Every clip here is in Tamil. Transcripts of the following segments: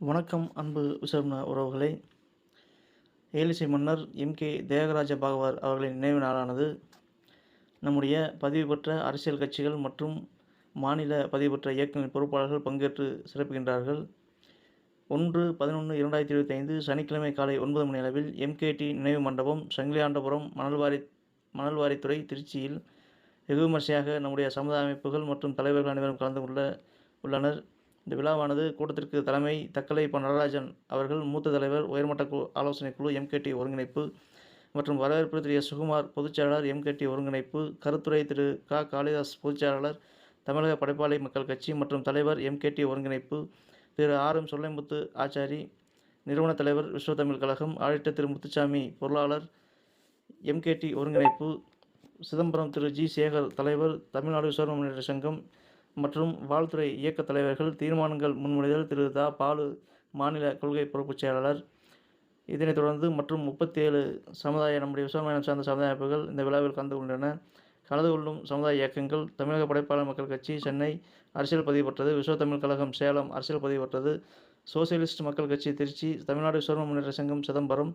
வணக்கம் அன்பு விசர்ண உறவுகளே. ஏலிசை மன்னர் எம். கே. தேகராஜ பாகவதர் அவர்களின் நினைவு நாளானது நம்முடைய பதிவு பெற்ற அரசியல் கட்சிகள் மற்றும் மாநில பதிவு பெற்ற இயக்கங்களின் பொறுப்பாளர்கள் பங்கேற்று சிறப்புகின்றார்கள் ஒன்று பதினொன்று இரண்டாயிரத்தி இருபத்தி ஐந்து சனிக்கிழமை காலை ஒன்பது மணி அளவில் எம்கேடி நினைவு மண்டபம் சங்கிலியாண்டபுரம் மணல்வாரி மணல்வாரித்துறை திருச்சியில் வெகு விமர்சையாக நம்முடைய சமுதாய அமைப்புகள் மற்றும் தலைவர்கள் அனைவரும் கலந்து கொள்ள உள்ளனர். இந்த விழாவானது கூட்டத்திற்கு தலைமை தக்கலை ப நடராஜன் அவர்கள் மூத்த தலைவர் உயர்மட்ட குழு ஆலோசனை குழு எம்கேடி ஒருங்கிணைப்பு மற்றும் வரவேற்பு திரு. எஸ். சுகுமார் பொதுச்செயலாளர் எம்கேடி ஒருங்கிணைப்பு கருத்துரை திரு. க. காளிதாஸ் பொதுச்செயலாளர் தமிழக படைப்பாளி மக்கள் கட்சி மற்றும் தலைவர் எம்கேடி ஒருங்கிணைப்பு திரு. ஆர். எம். சொல்லைமுத்து ஆச்சாரி நிறுவன தலைவர் விஸ்வதமிழ் கழகம் ஆடிட்டர் திரு. முத்துச்சாமி பொருளாளர் எம்கேடி ஒருங்கிணைப்பு சிதம்பரம் திரு. ஜி. சேகர் தலைவர் தமிழ்நாடு விஸ்வரம முன்னேற்ற சங்கம் மற்றும் வாழ்த்துறை இயக்க தலைவர்கள் தீர்மானங்கள் முன்மொழிதல் திரு. தா. பாலு மாநில கொள்கை பொறுப்புச் செயலாளர். இதனைத் தொடர்ந்து மற்றும் முப்பத்தி ஏழு சமுதாய நம்முடைய விசாரணை சார்ந்த சமுதாய அமைப்புகள் இந்த விழாவில் கலந்து கொண்டன. கலந்து கொள்ளும் சமுதாய இயக்கங்கள் தமிழக படைப்பாளர் மக்கள் கட்சி சென்னை அரசியல் பதிவு பெற்றது விஸ்வ தமிழ் கழகம் சேலம் அரசியல் பதிவு பெற்றது சோசியலிஸ்ட் மக்கள் கட்சி திருச்சி தமிழ்நாடு விஸ்வரம முன்னேற்ற சங்கம் சிதம்பரம்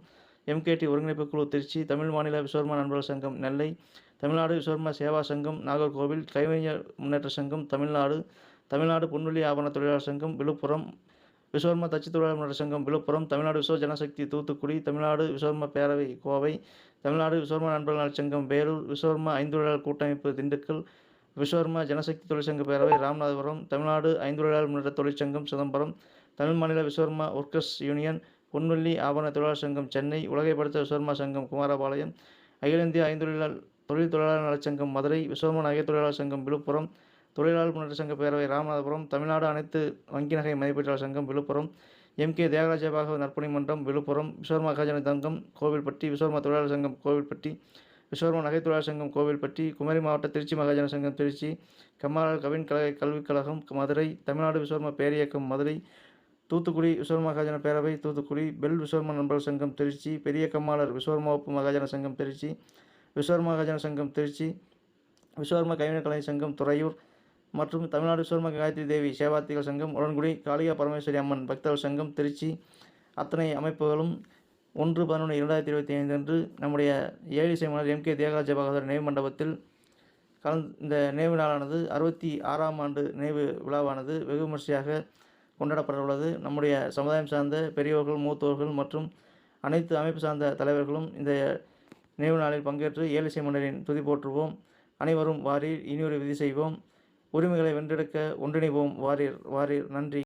எம்கேடி ஒருங்கிணைப்பு குழு திருச்சி தமிழ் மாநில விஸ்வர்மா நண்பர்கள் சங்கம் நெல்லை தமிழ்நாடு விஸ்வர்மா சேவா சங்கம் நாகர்கோவில் கைவிஞர் முன்னேற்ற சங்கம் தமிழ்நாடு தமிழ்நாடு பொன்வெளி ஆபரண தொழிலாளர் சங்கம் விழுப்புரம் விஸ்வர்மா தச்சு தொழிலாளர் முன்னேற்ற சங்கம் விழுப்புரம் தமிழ்நாடு விஸ்வ ஜனசக்தி தூத்துக்குடி தமிழ்நாடு விஸ்வர்மா பேரவை கோவை தமிழ்நாடு விஸ்வர்மா நண்பர்கள் நலச்சங்கம் வேலூர் விஸ்வர்மா ஐந்தொழிலாளர் கூட்டமைப்பு திண்டுக்கல் விஸ்வர்மா ஜனசக்தி தொழிற்சங்க பேரவை ராமநாதபுரம் தமிழ்நாடு ஐந்தொழிலாளர் முன்னேற்ற தொழிற்சங்கம் சிதம்பரம் தமிழ் மாநில விஸ்வர்மா ஒர்க்கர்ஸ் யூனியன் பொன்வெள்ளி ஆபரண தொழிலாளர் சங்கம் சென்னை உலகைப்படுத்த விஸ்வர்மா சங்கம் குமாரபாளையம் அகில இந்திய ஐந்தொழிலாளர் தொழில் தொழிலாளர் நலச்சங்கம் மதுரை விஸ்வமன் நகை தொழிலாளர் சங்கம் விழுப்புரம் தொழிலாளர் முன்னேற்ற சங்க பேரவை ராமநாதபுரம் தமிழ்நாடு அனைத்து வங்கி நகை மதிப்பீட்டாளர் சங்கம் விழுப்புரம் எம் கே தியாகராஜ பாகவ நற்பணி மன்றம் விழுப்புரம் விஸ்வர்மா மகாஜன தங்கம் கோவில்பட்டி விஸ்வர்மா தொழிலாளர் சங்கம் கோவில்பட்டி விஸ்வர்மா நகை தொழிலாளர் சங்கம் கோவில்பட்டி குமரி மாவட்ட திருச்சி மகாஜன சங்கம் திருச்சி கம்மாளர் கவின் கலை கல்விக் கழகம் மதுரை தமிழ்நாடு விஸ்வர்மா பேரியக்கம் மதுரை தூத்துக்குடி விஸ்வர்மா மகாஜன பேரவை தூத்துக்குடி பெல் விஸ்வர்மா நண்பர்கள் சங்கம் திருச்சி பெரிய கம்மாளர் விஸ்வர்மா ஒப்பு மகாஜன சங்கம் திருச்சி விஸ்வர்மா மகாஜன சங்கம் திருச்சி விஸ்வர்மா கைவினைக் கலை சங்கம் துறையூர் மற்றும் தமிழ்நாடு விஸ்வர்மா காயத்ரி தேவி சேவாத்திகள் சங்கம் உடன்குடி காளிகா பரமேஸ்வரி அம்மன் பக்தர்கள் சங்கம் திருச்சி அத்தனை அமைப்புகளும் ஒன்று பதினொன்று இரண்டாயிரத்தி இருபத்தி ஐந்து அன்று நம்முடைய ஏழு மன்னர் எம் கே தியாகராஜ பகவதர் நினைவு மண்டபத்தில் கலந் இந்த நினைவு நாளானது அறுபத்தி ஆறாம் ஆண்டு நினைவு விழாவானது வெகு விமர்சையாக கொண்டாடப்பட உள்ளது நம்முடைய சமுதாயம் சார்ந்த பெரியோர்கள் மூத்தோர்கள் மற்றும் அனைத்து அமைப்பு சார்ந்த தலைவர்களும் இந்த நினைவு நாளில் பங்கேற்று ஏழிசை மன்னரின் துதி போற்றுவோம். அனைவரும் வாரீர் இனியொரு விதி செய்வோம். உரிமைகளை வென்றெடுக்க ஒன்றிணைவோம். வாரீர் வாரீர் நன்றி.